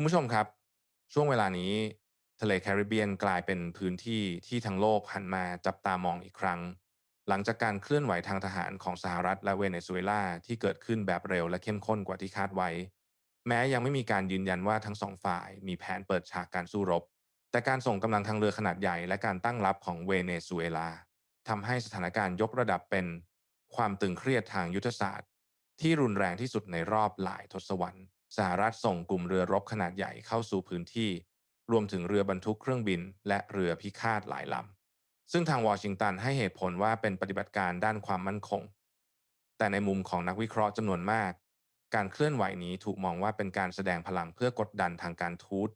คุณผู้ชมครับ ช่วงเวลานี้ทะเลแคริบเบียนกลายเป็นพื้นที่ที่ทั้งโลกหันมาจับตามองอีกครั้ง หลังจากการเคลื่อนไหวทางทหารของสหรัฐและเวเนซุเอลาที่เกิดขึ้นแบบเร็วและเข้มข้นกว่าที่คาดไว้ แม้ยังไม่มีการยืนยันว่าทั้งสองฝ่ายมีแผนเปิดฉากการสู้รบ แต่การส่งกำลังทางเรือขนาดใหญ่และการตั้งรับของเวเนซุเอลาทำให้สถานการณ์ยกระดับเป็น ความตึงเครียดทางยุทธศาสตร์ ที่รุนแรงที่สุดในรอบหลายทศวรรษ สหรัฐส่งกลุ่มเรือรบขนาดใหญ่เข้าสู่พื้นที่ รวมถึงเรือบรรทุกเครื่องบิน และเรือพิฆาตหลายลำ ซึ่งทางวอชิงตันให้เหตุผลว่าเป็นปฏิบัติการด้านความมั่นคง แต่ในมุมของนักวิเคราะห์จำนวนมาก การเคลื่อนไหวนี้ถูกมองว่าเป็นการแสดงพลังเพื่อกดดันทางการทูต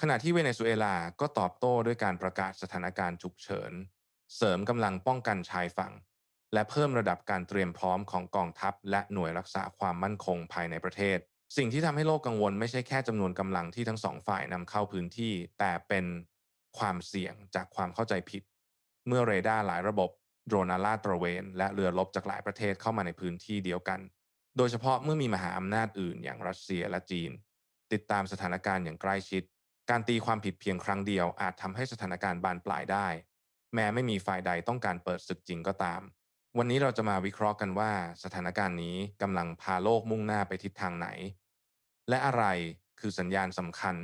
ขณะที่เวเนซุเอลาก็ตอบโต้ด้วยการประกาศสถานการณ์ฉุกเฉิน เสริมกำลังป้องกันชายฝั่ง และเพิ่มระดับการเตรียมพร้อมของกองทัพ และหน่วยรักษาความมั่นคงภายในประเทศ สิ่งที่ทำให้โลกกังวลไม่ใช่แค่จำนวนกำลังที่ทั้งสองฝ่ายนำเข้าพื้นที่ แต่เป็นความเสี่ยงจากความเข้าใจผิด เมื่อเรดาร์หลายระบบโดรนาลาตระเวน และเรือรบจากหลายประเทศเข้ามาในพื้นที่เดียวกัน โดยเฉพาะเมื่อมีมหาอำนาจอื่นอย่างรัสเซียและจีน ติดตามสถานการณ์อย่างใกล้ชิด การตีความผิดเพียงครั้งเดียวอาจทำให้สถานการณ์บานปลายได้ แม้ไม่มีฝ่ายใดต้องการเปิดศึกจริงก็ตาม วันนี้เราจะมาวิเคราะห์กันว่า สถานการณ์นี้กำลังพาโลกมุ่งหน้าไปทิศทางไหน และอะไรคือสัญญาณสำคัญ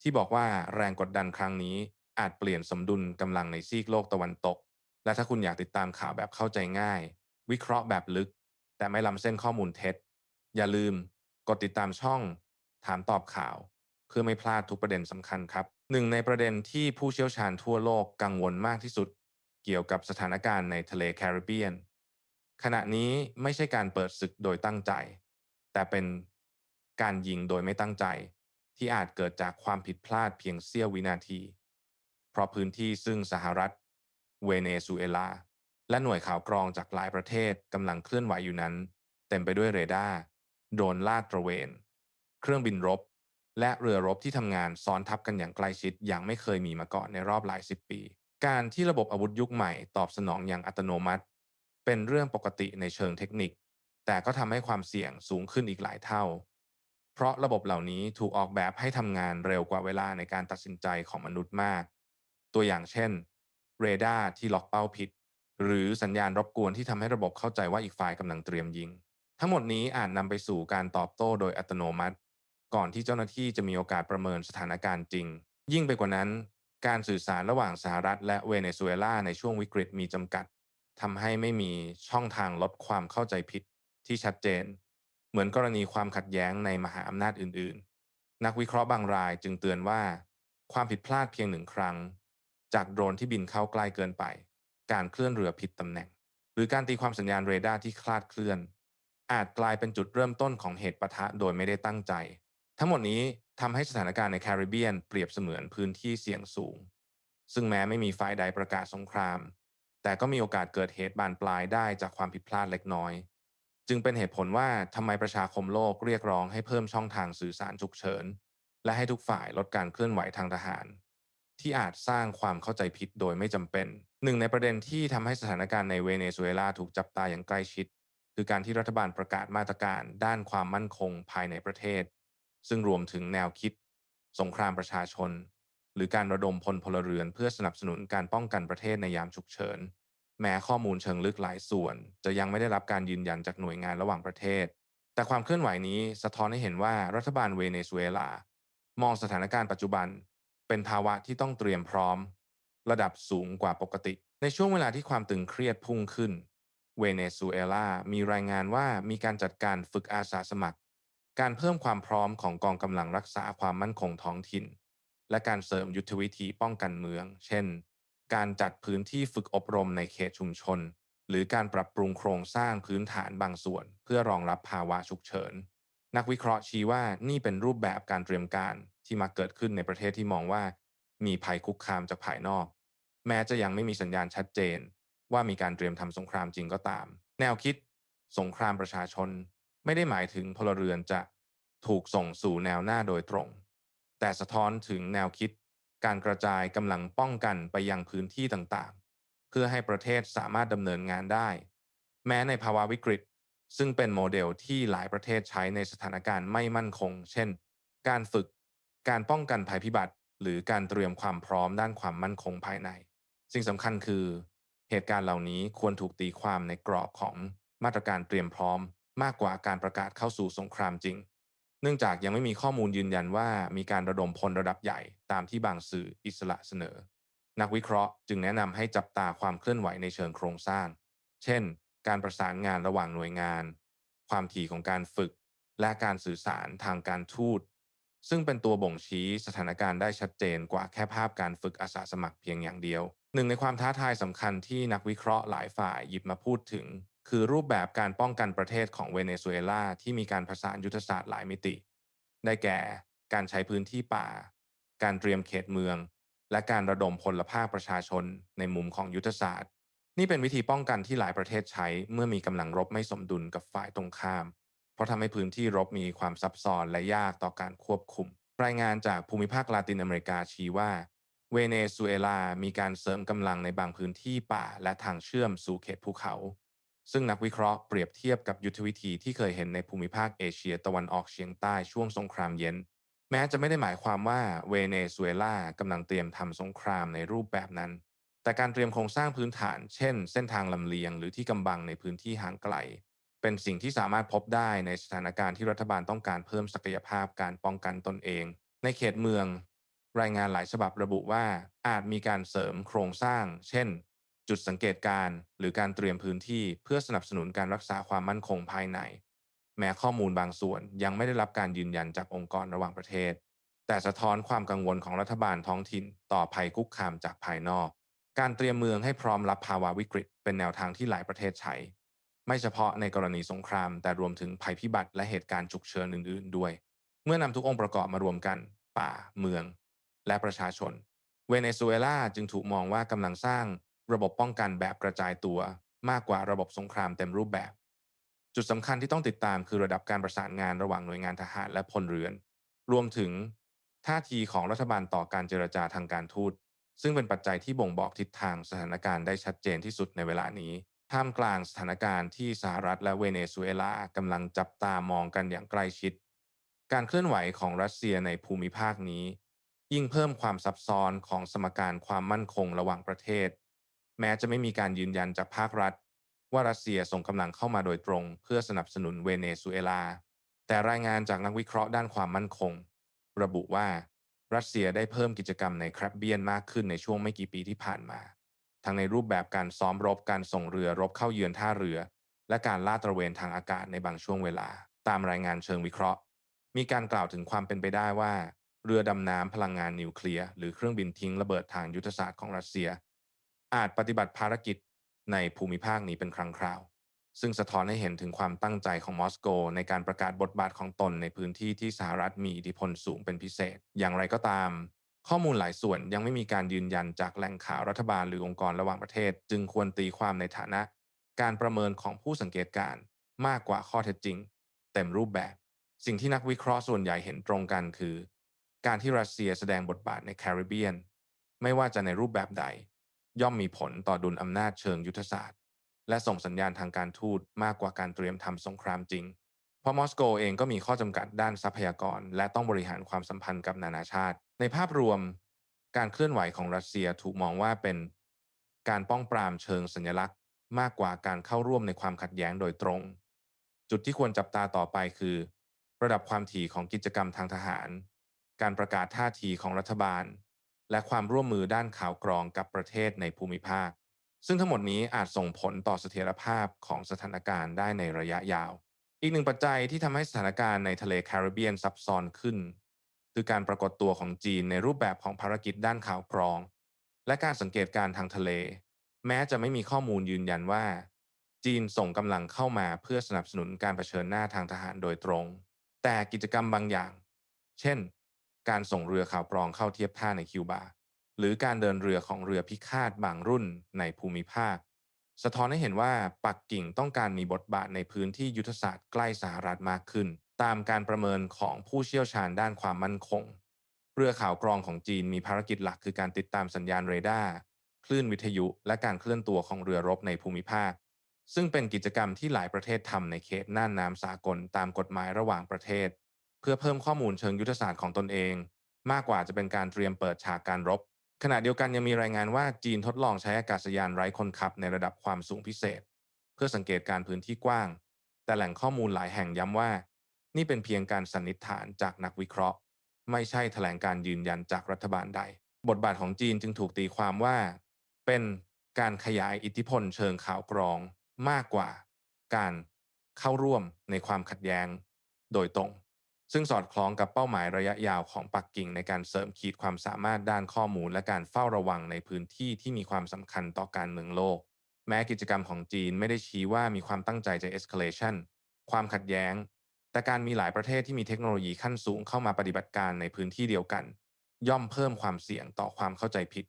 ที่บอกว่าแรงกดดันครั้งนี้อาจเปลี่ยนสมดุลกำลังในซีกโลกตะวันตก และถ้าคุณอยากติดตามข่าวแบบเข้าใจง่าย วิเคราะห์แบบลึก แต่ไม่ล้ำเส้นข้อมูลเท็จ อย่าลืม กดติดตามช่อง ถามตอบข่าว เพื่อไม่พลาดทุกประเด็นสำคัญครับหนึ่งในประเด็นที่ผู้เชี่ยวชาญทั่วโลกกังวลมากที่สุด เกี่ยวกับสถานการณ์ในทะเลแคริบเบียน ขณะนี้ไม่ใช่การเปิดศึกโดยตั้งใจ แต่เป็น การยิงโดยไม่ตั้งใจ ที่อาจเกิดจากความผิดพลาดเพียงเสี้ยววินาที เพราะพื้นที่ซึ่งสหรัฐ เวเนซุเอลา และหน่วยข่าวกรองจากหลายประเทศกำลังเคลื่อนไหวอยู่นั้น เต็มไปด้วยเรดาร์โดรนลาดตระเวน เครื่องบินรบ และเรือรบที่ทำงานซ้อนทับกันอย่างใกล้ชิดอย่างไม่เคยมีมาก่อนในรอบหลายสิบปี การที่ระบบอาวุธยุคใหม่ตอบสนองอย่างอัตโนมัติ เป็นเรื่องปกติในเชิงเทคนิค แต่ก็ทำให้ความเสี่ยงสูงขึ้นอีกหลายเท่า เพราะระบบเหล่านี้ถูกออกแบบให้ทำงานเร็วกว่าเวลาในการตัดสินใจของมนุษย์มาก ตัวอย่างเช่น เรดาร์ที่ล็อกเป้าผิด หรือสัญญาณรบกวนที่ทำให้ระบบเข้าใจว่าอีกฝ่ายกำลังเตรียมยิง ทั้งหมดนี้อาจนำไปสู่การตอบโต้โดยอัตโนมัติ ก่อนที่เจ้าหน้าที่จะมีโอกาสประเมินสถานการณ์จริง ยิ่งไปกว่านั้น การสื่อสารระหว่างสหรัฐ และเวเนซุเอลาในช่วงวิกฤตมีจำกัดทำให้ไม่มีช่องทางลดความเข้าใจผิดที่ชัดเจน เหมือนกรณีความขัดแย้งในมหาอำนาจอื่นๆ นักวิเคราะห์บางรายจึงเตือนว่า ความผิดพลาดเพียงหนึ่งครั้ง จากโดรนที่บินเข้าใกล้เกินไป การเคลื่อนเรือผิดตำแหน่ง หรือการตีความสัญญาณเรดาร์ที่คลาดเคลื่อน อาจกลายเป็นจุดเริ่มต้นของเหตุปะทะโดยไม่ได้ตั้งใจ ทั้งหมดนี้ทำให้สถานการณ์ในแคริบเบียนเปรียบเสมือนพื้นที่เสี่ยงสูง ซึ่งแม้ไม่มีฝ่ายใดประกาศสงคราม แต่ก็มีโอกาสเกิดเหตุบานปลายได้จากความผิดพลาดเล็กน้อย จึงเป็นเหตุผลว่าทำไมประชาคมโลกเรียกร้องให้เพิ่มช่องทางสื่อสารฉุกเฉิน และให้ทุกฝ่ายลดการเคลื่อนไหวทางทหาร ที่อาจสร้างความเข้าใจผิดโดยไม่จำเป็น หนึ่งในประเด็นที่ทำให้สถานการณ์ในเวเนซุเอลาถูกจับตาอย่างใกล้ชิด คือการที่รัฐบาลประกาศมาตรการด้านความมั่นคงภายในประเทศ ซึ่งรวมถึงแนวคิด สงครามประชาชน หรือการระดมพลพลเรือนเพื่อสนับสนุนการป้องกันประเทศในยามฉุกเฉิน แม้ข้อมูลเชิงลึกหลายส่วน จะยังไม่ได้รับการยืนยันจากหน่วยงานระหว่างประเทศ แต่ความเคลื่อนไหวนี้สะท้อนให้เห็นว่ารัฐบาลเวเนซุเอลามองสถานการณ์ปัจจุบัน เป็นภาวะที่ต้องเตรียมพร้อม ระดับสูงกว่าปกติ ในช่วงเวลาที่ความตึงเครียดพุ่งขึ้น เวเนซุเอลามีรายงานว่ามีการจัดการฝึกอาสาสมัคร การเพิ่มความพร้อมของกองกำลังรักษาความมั่นคงท้องถิ่น และการเสริมยุทธวิธีป้องกันเมือง เช่น การจัดพื้นที่ฝึกอบรมในเขตชุมชน หรือการปรับปรุงโครงสร้างพื้นฐานบางส่วน เพื่อรองรับภาวะฉุกเฉิน นักวิเคราะห์ชี้ว่านี่เป็นรูปแบบการเตรียมการที่มาเกิดขึ้นในประเทศที่มองว่า มีภัยคุกคามจากภายนอก แม้จะยังไม่มีสัญญาณชัดเจน ว่ามีการเตรียมทำสงครามจริงก็ตาม แนวคิด สงครามประชาชน ไม่ได้หมายถึงพลเรือนจะถูกส่งสู่แนวหน้าโดยตรง แต่สะท้อนถึงแนวคิด การกระจายกำลังป้องกันไปยังพื้นที่ต่างๆ เพื่อให้ประเทศสามารถดำเนินงานได้ แม้ในภาวะวิกฤต ซึ่งเป็นโมเดลที่หลายประเทศใช้ในสถานการณ์ไม่มั่นคง เช่น การฝึก การป้องกันภัยพิบัติ หรือการเตรียมความพร้อมด้านความมั่นคงภายใน สิ่งสำคัญคือ เหตุการณ์เหล่านี้ควรถูกตีความในกรอบของมาตรการเตรียมพร้อม มากกว่าการประกาศเข้าสู่สงครามจริง เนื่องจากยังไม่มีข้อมูลยืนยันว่ามีการระดมพลระดับใหญ่ตามที่บางสื่ออิสระเสนอ นักวิเคราะห์จึงแนะนำให้จับตาความเคลื่อนไหวในเชิงโครงสร้าง เช่น การประสานงานระหว่างหน่วยงาน ความถี่ของการฝึก และการสื่อสารทางการทูต ซึ่งเป็นตัวบ่งชี้สถานการณ์ได้ชัดเจนกว่าแค่ภาพการฝึกอาสาสมัครเพียงอย่างเดียวหนึ่งในความท้าทายสำคัญที่นักวิเคราะห์หลายฝ่ายหยิบมาพูดถึง คือรูปแบบการป้องกันประเทศของเวเนซุเอลาที่มีการผสานยุทธศาสตร์หลายมิติ ได้แก่การใช้พื้นที่ป่า การเตรียมเขตเมือง และการระดมพลภาคประชาชนในมุมของยุทธศาสตร์ นี่เป็นวิธีป้องกันที่หลายประเทศใช้เมื่อมีกำลังรบไม่สมดุลกับฝ่ายตรงข้าม เพราะทำให้พื้นที่รบมีความซับซ้อนและยากต่อการควบคุม รายงานจากภูมิภาคลาตินอเมริกาชี้ว่าเวเนซุเอลามีการเสริมกำลังในบางพื้นที่ป่าและทางเชื่อมสู่เขตภูเขา ซึ่งนักวิเคราะห์เปรียบเทียบกับยุทธวิธีที่เคยเห็นในภูมิภาคเอเชียตะวันออกเฉียงใต้ช่วงสงครามเย็น แม้จะไม่ได้หมายความว่าเวเนซุเอลากำลังเตรียมทำสงครามในรูปแบบนั้น แต่การเตรียมโครงสร้างพื้นฐาน เช่น เส้นทางลำเลียงหรือที่กำบังในพื้นที่ห่างไกล เป็นสิ่งที่สามารถพบได้ในสถานการณ์ที่รัฐบาลต้องการเพิ่มศักยภาพการป้องกันตนเอง ในเขตเมือง รายงานหลายฉบับระบุว่าอาจมีการเสริมโครงสร้าง เช่น จุดสังเกตการหรือการเตรียมพื้นที่เพื่อสนับสนุนการรักษาความมั่นคงภายใน แม้ข้อมูลบางส่วนยังไม่ได้รับการยืนยันจากองค์กรระหว่างประเทศ แต่สะท้อนความกังวลของรัฐบาลท้องถิ่น ต่อภัยคุกคามจากภายนอก การเตรียมเมืองให้พร้อมรับภาวะวิกฤต เป็นแนวทางที่หลายประเทศใช้ ไม่เฉพาะในกรณีสงคราม แต่รวมถึงภัยพิบัติและเหตุการณ์ฉุกเฉินอื่น ๆ ด้วย เมื่อนำทุกองค์ประกอบมารวมกัน ป่า เมือง และประชาชน เวเนซุเอลาจึงถูกมองว่ากำลังสร้าง ระบบป้องกันแบบกระจายตัว มากกว่าระบบสงครามเต็มรูปแบบ จุดสำคัญที่ต้องติดตามคือระดับการประสานงานระหว่างหน่วยงานทหารและพลเรือน รวมถึงท่าทีของรัฐบาลต่อการเจรจาทางการทูต ซึ่งเป็นปัจจัยที่บ่งบอกทิศทางสถานการณ์ได้ชัดเจนที่สุดในเวลานี้ ท่ามกลางสถานการณ์ที่สหรัฐและเวเนซุเอลากำลังจับตามองกันอย่างใกล้ชิด การเคลื่อนไหวของรัสเซียในภูมิภาคนี้ ยิ่งเพิ่มความซับซ้อนของสมการความมั่นคงระหว่างประเทศ แม้จะไม่มีการยืนยันจากภาครัฐ ว่ารัสเซียส่งกำลังเข้ามาโดยตรง เพื่อสนับสนุนเวเนซุเอลา แต่รายงานจากนักวิเคราะห์ด้านความมั่นคง ระบุว่ารัสเซียได้เพิ่มกิจกรรมในแครบเบียนมากขึ้นในช่วงไม่กี่ปีที่ผ่านมา ทั้งในรูปแบบการซ้อมรบการส่งเรือรบเข้าเยือนท่าเรือ และการลาดตระเวนทางอากาศในบางช่วงเวลา ตามรายงานเชิงวิเคราะห์ มีการกล่าวถึงความเป็นไปได้ว่า เรือดำน้ำพลังงานนิวเคลียร์หรือเครื่องบินทิ้งระเบิดทางยุทธศาสตร์ของรัสเซีย อาจปฏิบัติภารกิจในภูมิภาคนี้เป็นครั้งคราว ซึ่งสะท้อนให้เห็นถึงความตั้งใจของมอสโก ในการประกาศบทบาทของตนในพื้นที่ที่สหรัฐมีอิทธิพลสูงเป็นพิเศษ อย่างไรก็ตาม ข้อมูลหลายส่วนยังไม่มีการยืนยันจากแหล่งข่าวรัฐบาลหรือองค์กรระหว่างประเทศ จึงควรตีความในฐานะ การประเมินของผู้สังเกตการณ์มากกว่าข้อเท็จจริง เต็มรูปแบบ สิ่งที่นักวิเคราะห์ส่วนใหญ่เห็นตรงกันคือ การที่รัสเซียแสดงบทบาทในแคริบเบียน ไม่ว่าจะในรูปแบบใด ย่อมมีผลต่อดุลอำนาจเชิงยุทธศาสตร์ และส่งสัญญาณทางการทูตมากกว่าการเตรียมทำสงครามจริง เพราะมอสโกเองก็มีข้อจำกัดด้านทรัพยากร และต้องบริหารความสัมพันธ์กับนานาชาติ ในภาพรวม การเคลื่อนไหวของรัสเซียถูกมองว่าเป็น การป้องปรามเชิงสัญลักษณ์ มากกว่าการเข้าร่วมในความขัดแย้งโดยตรง จุดที่ควรจับตาต่อไปคือ ระดับความถี่ของกิจกรรมทางทหาร การประกาศท่าทีของรัฐบาล และความร่วมมือด้านข่าวกรองกับประเทศในภูมิภาค ซึ่งทั้งหมดนี้อาจส่งผลต่อเสถียรภาพของสถานการณ์ได้ในระยะยาว อีกหนึ่งปัจจัยที่ทำให้สถานการณ์ในทะเลแคริบเบียนซับซ้อนขึ้น คือการปรากฏตัวของจีนในรูปแบบของภารกิจด้านข่าวกรอง และการสังเกตการณ์ทางทะเล แม้จะไม่มีข้อมูลยืนยันว่า จีนส่งกำลังเข้ามาเพื่อสนับสนุนการเผชิญหน้าทางทหารโดยตรง แต่กิจกรรมบางอย่าง เช่น การส่งเรือข่าวกรองเข้าเทียบท่าในคิวบา หรือการเดินเรือของเรือพิฆาตบางรุ่นในภูมิภาค สะท้อนให้เห็นว่าปักกิ่งต้องการมีบทบาทในพื้นที่ยุทธศาสตร์ใกล้สหรัฐมากขึ้น ตามการประเมินของผู้เชี่ยวชาญด้านความมั่นคง เรือข่าวกรองของจีนมีภารกิจหลักคือการติดตามสัญญาณเรดาร์คลื่นวิทยุ และการเคลื่อนตัวของเรือรบในภูมิภาค ซึ่งเป็นกิจกรรมที่หลายประเทศทำในเขตน่านน้ำสากลตามกฎหมายระหว่างประเทศ เพื่อเพิ่มข้อมูลเชิงยุทธศาสตร์ของตนเอง มากกว่าจะเป็นการเตรียมเปิดฉากการรบ ขณะเดียวกันยังมีรายงานว่าจีนทดลองใช้อากาศยานไร้คนขับในระดับความสูงพิเศษ เพื่อสังเกตการพื้นที่กว้าง แต่แหล่งข้อมูลหลายแห่งย้ำว่า นี่เป็นเพียงการสันนิษฐานจากนักวิเคราะห์ ไม่ใช่แถลงการยืนยันจากรัฐบาลใด บทบาทของจีนจึงถูกตีความว่า เป็นการขยายอิทธิพลเชิงข่าวกรอง มากกว่า การเข้าร่วมในความขัดแย้ง โดยตรง ซึ่งสอดคล้องกับเป้าหมายระยะยาวของปักกิ่งในการเสริมขีดความสามารถด้านข้อมูล และการเฝ้าระวังในพื้นที่ที่มีความสำคัญต่อการเมืองโลก แม้กิจกรรมของจีนไม่ได้ชี้ว่ามีความตั้งใจจะ escalation ความขัดแย้ง แต่การมีหลายประเทศที่มีเทคโนโลยีขั้นสูงเข้ามาปฏิบัติการในพื้นที่เดียวกัน ย่อมเพิ่มความเสี่ยงต่อความเข้าใจผิด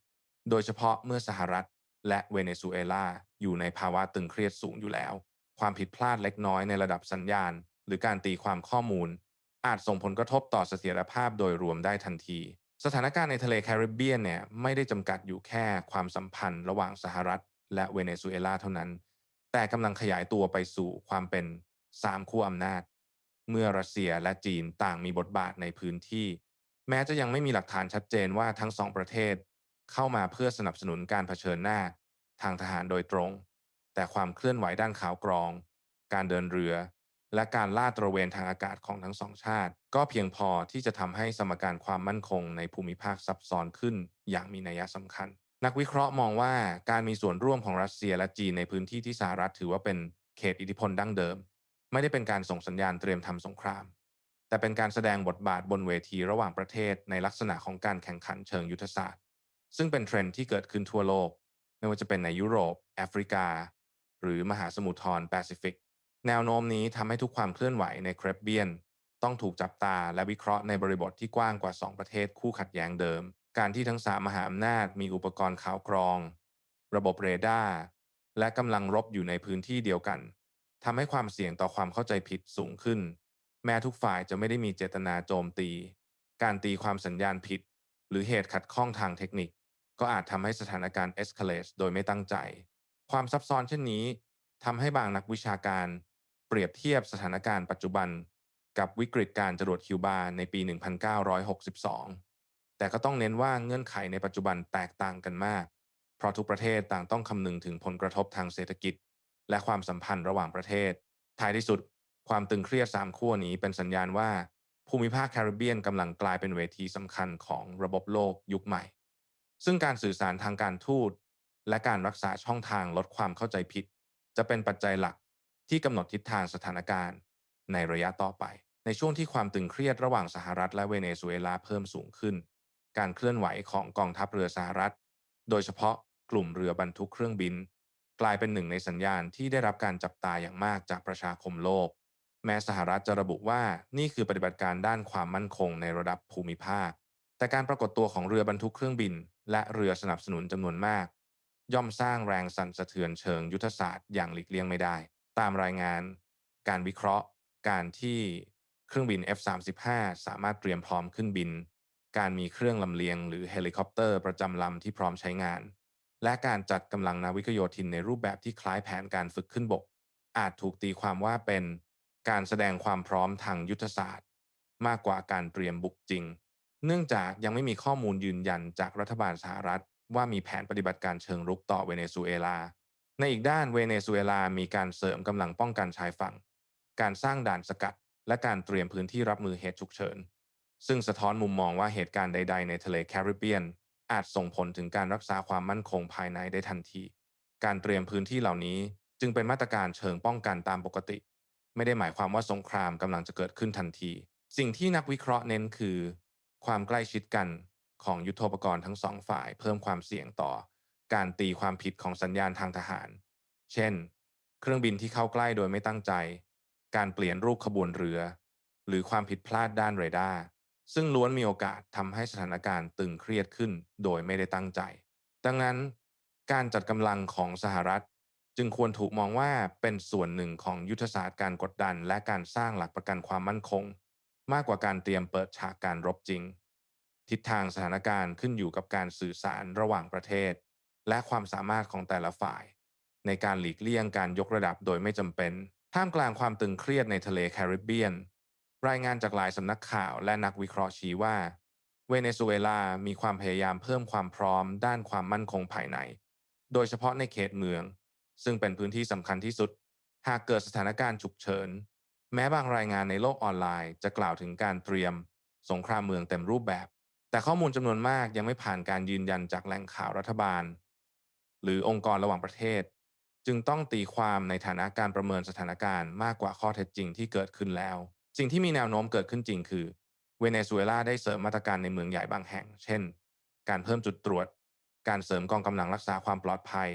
โดยเฉพาะเมื่อสหรัฐ และเวเนซุเอลาอยู่ในภาวะตึงเครียดสูงอยู่แล้ว ความผิดพลาดเล็กน้อยในระดับสัญญาณ หรือการตีความข้อมูล อาจส่งผลกระทบต่อเสถียรภาพโดยรวมได้ทันที สถานการณ์ในทะเลแคริบเบียนเนี่ยไม่ได้จำกัดอยู่แค่ความสัมพันธ์ระหว่างสหรัฐ และเวเนซุเอลาเท่านั้น แต่กำลังขยายตัวไปสู่ความเป็นสามขั้วอำนาจ เมื่อรัสเซียและจีนต่างมีบทบาทในพื้นที่ แม้จะยังไม่มีหลักฐานชัดเจนว่าทั้งสองประเทศ เข้ามาเพื่อสนับสนุนการเผชิญหน้า ทางทหารโดยตรง แต่ความเคลื่อนไหวด้านข่าวกรอง การเดินเรือ และการลาดตระเวนทางอากาศของทั้งสองชาติ ก็เพียงพอที่จะทำให้สมการความมั่นคงในภูมิภาคซับซ้อนขึ้น อย่างมีนัยสำคัญ นักวิเคราะห์มองว่าการมีส่วนร่วมของรัสเซียและจีนในพื้นที่ที่สหรัฐถือว่าเป็นเขตอิทธิพลดั้งเดิม ไม่ได้เป็นการส่งสัญญาณเตรียมทำสงคราม แต่เป็นการแสดงบทบาทบนเวทีระหว่างประเทศในลักษณะของการแข่งขันเชิงยุทธศาสตร์ ซึ่งเป็นเทรนด์ที่เกิดขึ้นทั่วโลก ไม่ว่าจะเป็นในยุโรป แอฟริกา หรือมหาสมุทรทรแปซิฟิก แนวโน้มนี้ทำให้ทุกความเคลื่อนไหวในแคริบเบียน ต้องถูกจับตาและวิเคราะห์ในบริบทที่กว้างกว่า 2 ประเทศคู่ขัดแย้งเดิม การที่ทั้งสามมหาอำนาจมีอุปกรณ์ข่าวกรอง ระบบเรดาร์และกำลังรบอยู่ในพื้นที่เดียวกันทำให้ความเสี่ยงต่อความเข้าใจผิดสูงขึ้น แม้ทุกฝ่ายจะไม่ได้มีเจตนาโจมตี การตีความสัญญาณผิด หรือเหตุขัดข้องทางเทคนิค ก็อาจทำให้สถานการณ์เอ็กซ์เคเลสโดยไม่ตั้งใจ ความซับซ้อนเช่นนี้ทำให้บางนักวิชาการ เปรียบเทียบสถานการณ์ปัจจุบันกับวิกฤตการจรวดคิวบาในปี 1962 แต่ก็ต้องเน้นว่าเงื่อนไขในปัจจุบันแตกต่างกันมาก เพราะทุกประเทศต่างต้องคำนึงถึงผลกระทบทางเศรษฐกิจ และความสัมพันธ์ระหว่างประเทศ ท้ายที่สุด ความตึงเครียดสามขั้วนี้เป็นสัญญาณว่า ภูมิภาคแคริบเบียนกำลังกลายเป็นเวทีสำคัญของระบบโลกยุคใหม่ ซึ่งการสื่อสารทางการทูตและการรักษาช่องทางลดความเข้าใจผิด จะเป็นปัจจัยหลัก ที่กำหนดทิศทางสถานการณ์ในระยะต่อไป ในช่วงที่ความตึงเครียดระหว่างสหรัฐและเวเนซุเอลาเพิ่มสูงขึ้น การเคลื่อนไหวของกองทัพเรือสหรัฐ โดยเฉพาะกลุ่มเรือบรรทุกเครื่องบิน กลายเป็นหนึ่งในสัญญาณที่ได้รับการจับตาอย่างมากจากประชาคมโลก แม้สหรัฐจะระบุว่านี่คือปฏิบัติการด้านความมั่นคงในระดับภูมิภาค แต่การปรากฏตัวของเรือบรรทุกเครื่องบิน และเรือสนับสนุนจำนวนมาก ย่อมสร้างแรงสั่นสะเทือนเชิงยุทธศาสตร์อย่างหลีกเลี่ยงไม่ได้ ตามรายงานการวิเคราะห์ การที่เครื่องบิน F-35 สามารถเตรียมพร้อมขึ้นบิน การมีเครื่องลำเลียง หรือเฮลิคอปเตอร์ประจำลำที่พร้อมใช้งาน และการจัดกำลังนาวิกโยธินในรูปแบบที่คล้ายแผนการฝึกขึ้นบก อาจถูกตีความว่าเป็นการแสดงความพร้อมทางยุทธศาสตร์ มากกว่าการเตรียมบุกจริง เนื่องจากยังไม่มีข้อมูลยืนยันจากรัฐบาลสหรัฐ ว่ามีแผนปฏิบัติการเชิงรุกต่อเวเนซุเอลา ในอีกด้านเวเนซุเอลามีการเสริมกำลังป้องกันชายฝั่ง การสร้างด่านสกัด และการเตรียมพื้นที่รับมือเหตุฉุกเฉิน ซึ่งสะท้อนมุมมองว่าเหตุการณ์ใด ๆ ในทะเลแคริบเบียน อาจส่งผลถึงการรักษาความมั่นคงภายในได้ทันที การเตรียมพื้นที่เหล่านี้จึงเป็นมาตรการเชิงป้องกันตามปกติ ไม่ได้หมายความว่าสงครามกำลังจะเกิดขึ้นทันที สิ่งที่นักวิเคราะห์เน้นคือ ความใกล้ชิดกันของยุทโธปกรณ์ทั้งสองฝ่าย เพิ่มความเสี่ยงต่อ การตีความผิดของสัญญาณทางทหาร เช่น เครื่องบินที่เข้าใกล้โดยไม่ตั้งใจ การเปลี่ยนรูปขบวนเรือ หรือความผิดพลาดด้านเรดาร์ ซึ่งล้วนมีโอกาสทำให้สถานการณ์ตึงเครียดขึ้นโดยไม่ได้ตั้งใจ ดังนั้น การจัดกำลังของสหรัฐ จึงควรถูกมองว่าเป็นส่วนหนึ่งของยุทธศาสตร์การกดดัน และการสร้างหลักประกันความมั่นคง มากกว่าการเตรียมเปิดฉากการรบจริง ทิศทางสถานการณ์ขึ้นอยู่กับการสื่อสารระหว่างประเทศ และความสามารถของแต่ละฝ่าย ในการหลีกเลี่ยงการยกระดับโดยไม่จำเป็น ท่ามกลางความตึงเครียดในทะเลแคริบเบียน รายงานจากหลายสำนักข่าวและนักวิเคราะห์ชี้ว่า เวเนซุเอลา มีความพยายามเพิ่มความพร้อมด้านความมั่นคงภายใน โดยเฉพาะในเขตเมือง ซึ่งเป็นพื้นที่สำคัญที่สุด หากเกิดสถานการณ์ฉุกเฉิน แม้บางรายงานในโลกออนไลน์ จะกล่าวถึงการเตรียม สงครามเมืองเต็มรูปแบบ แต่ข้อมูลจำนวนมากยังไม่ผ่านการยืนยันจากแหล่งข่าวรัฐบาล หรือองค์กรระหว่างประเทศ จึงต้องตีความในฐานะการประเมินสถานการณ์มากกว่าข้อเท็จจริงที่เกิดขึ้นแล้ว สิ่งที่มีแนวโน้มเกิดขึ้นจริงคือ เวเนซุเอลาได้เสริมมาตรการในเมืองใหญ่บางแห่ง เช่น การเพิ่มจุดตรวจ การเสริมกองกำลังรักษาความปลอดภัย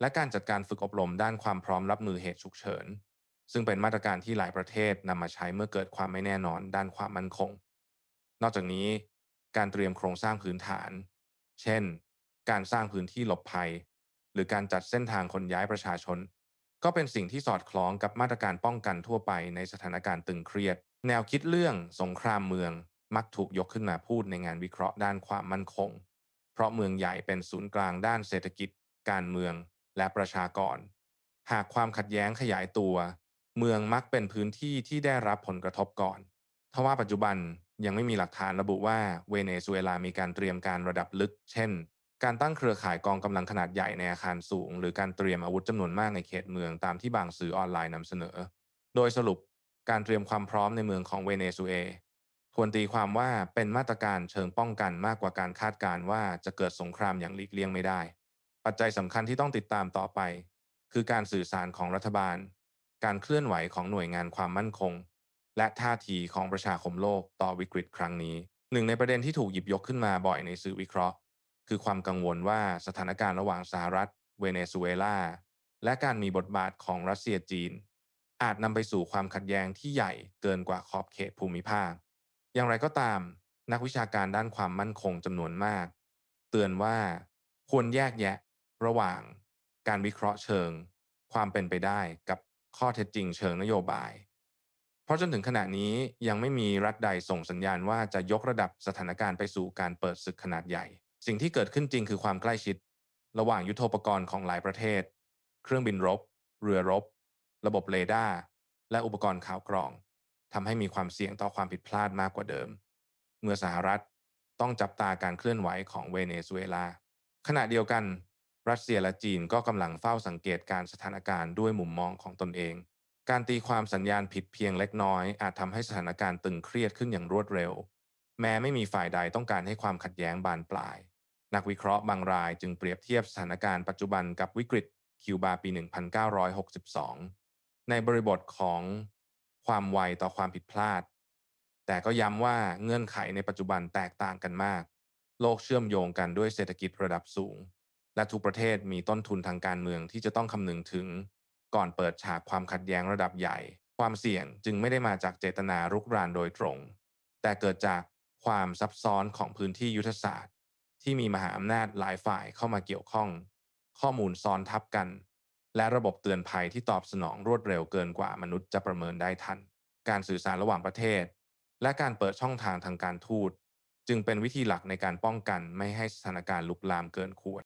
และการจัดการฝึกอบรมด้านความพร้อมรับมือเหตุฉุกเฉิน ซึ่งเป็นมาตรการที่หลายประเทศนำมาใช้เมื่อเกิดความไม่แน่นอนด้านความมั่นคง นอกจากนี้ การเตรียมโครงสร้างพื้นฐาน เช่นการสร้างพื้นที่หลบภัย หรือการจัดเส้นทางคนย้ายประชาชน ก็เป็นสิ่งที่สอดคล้องกับมาตรการป้องกันทั่วไปในสถานการณ์ตึงเครียด แนวคิดเรื่องสงครามเมืองมักถูกยกขึ้นมาพูดในงานวิเคราะห์ด้านความมั่นคง เพราะเมืองใหญ่เป็นศูนย์กลางด้านเศรษฐกิจ การเมืองและประชากร หากความขัดแย้งขยายตัว เมืองมักเป็นพื้นที่ที่ได้รับผลกระทบก่อนทว่าปัจจุบันยังไม่มีหลักฐานระบุว่าเวเนซุเอลามีการเตรียมการระดับลึก เช่น การตั้งเครือข่ายกองกำลังขนาดใหญ่ในอาคารสูง หรือการเตรียมอาวุธจำนวนมากในเขตเมืองตามที่บางสื่อออนไลน์นำเสนอ โดยสรุปการเตรียมความพร้อมในเมืองของเวเนซุเอลควรตีความว่าเป็นมาตรการเชิงป้องกันมากกว่าการคาดการณ์ว่าจะเกิดสงครามอย่างหลีกเลี่ยงไม่ได้ ปัจจัยสำคัญที่ต้องติดตามต่อไป คือการสื่อสารของรัฐบาล การเคลื่อนไหวของหน่วยงานความมั่นคง และท่าทีของประชาคมโลกต่อวิกฤตครั้งนี้ หนึ่งในประเด็นที่ถูกหยิบยกขึ้นมาบ่อยในสื่อวิเคราะห์ คือความกังวลว่าสถานการณ์ระหว่างสหรัฐ เวเนซุเอลา และการมีบทบาทของรัสเซียจีน อาจนำไปสู่ความขัดแย้งที่ใหญ่เกินกว่าขอบเขตภูมิภาค อย่างไรก็ตาม นักวิชาการด้านความมั่นคงจำนวนมาก เตือนว่าควรแยกแยะ ระหว่าง การวิเคราะห์เชิง ความเป็นไปได้กับข้อเท็จจริงเชิงนโยบาย เพราะจนถึงขณะนี้ยังไม่มีรัฐใดส่งสัญญาณว่าจะยกระดับสถานการณ์ไปสู่การเปิดศึกขนาดใหญ่ สิ่งที่เกิดขึ้นจริงคือความใกล้ชิด ระหว่างยุทโธปกรณ์ของหลายประเทศ เครื่องบินรบ เรือรบ ระบบเรดาร์และอุปกรณ์ข่าวกรองทำให้มีความเสี่ยงต่อความผิดพลาดมากกว่าเดิม เมื่อสหรัฐต้องจับตาการเคลื่อนไหวของเวเนซุเอลา ขณะเดียวกัน รัสเซียและจีนก็กำลังเฝ้าสังเกตการสถานการณ์ด้วยมุมมองของตนเอง การตีความสัญญาณผิดเพียงเล็กน้อย อาจทำให้สถานการณ์ตึงเครียดขึ้นอย่างรวดเร็ว แม้ไม่มีฝ่ายใดต้องการให้ความขัดแย้งบานปลาย นักวิเคราะห์บางรายจึงเปรียบเทียบสถานการณ์ปัจจุบันกับวิกฤตคิวบาปี 1962 ในบริบทของความไวต่อความผิดพลาด แต่ก็ย้ำว่าเงื่อนไขในปัจจุบันแตกต่างกันมาก โลกเชื่อมโยงกันด้วยเศรษฐกิจระดับสูง และทุกประเทศมีต้นทุนทางการเมืองที่จะต้องคำนึงถึง ก่อนเปิดฉากความขัดแย้งระดับใหญ่ ความเสี่ยงจึงไม่ได้มาจากเจตนารุกรานโดยตรง แต่เกิดจากความซับซ้อนของพื้นที่ยุทธศาสตร์ ที่มีมหาอำนาจหลายฝ่ายเข้ามาเกี่ยวข้อง ข้อมูลซ้อนทับกัน และระบบเตือนภัยที่ตอบสนองรวดเร็วเกินกว่ามนุษย์จะประเมินได้ทัน การสื่อสารระหว่างประเทศ และการเปิดช่องทางทางการทูต จึงเป็นวิธีหลักในการป้องกันไม่ให้สถานการณ์ลุกลามเกินควร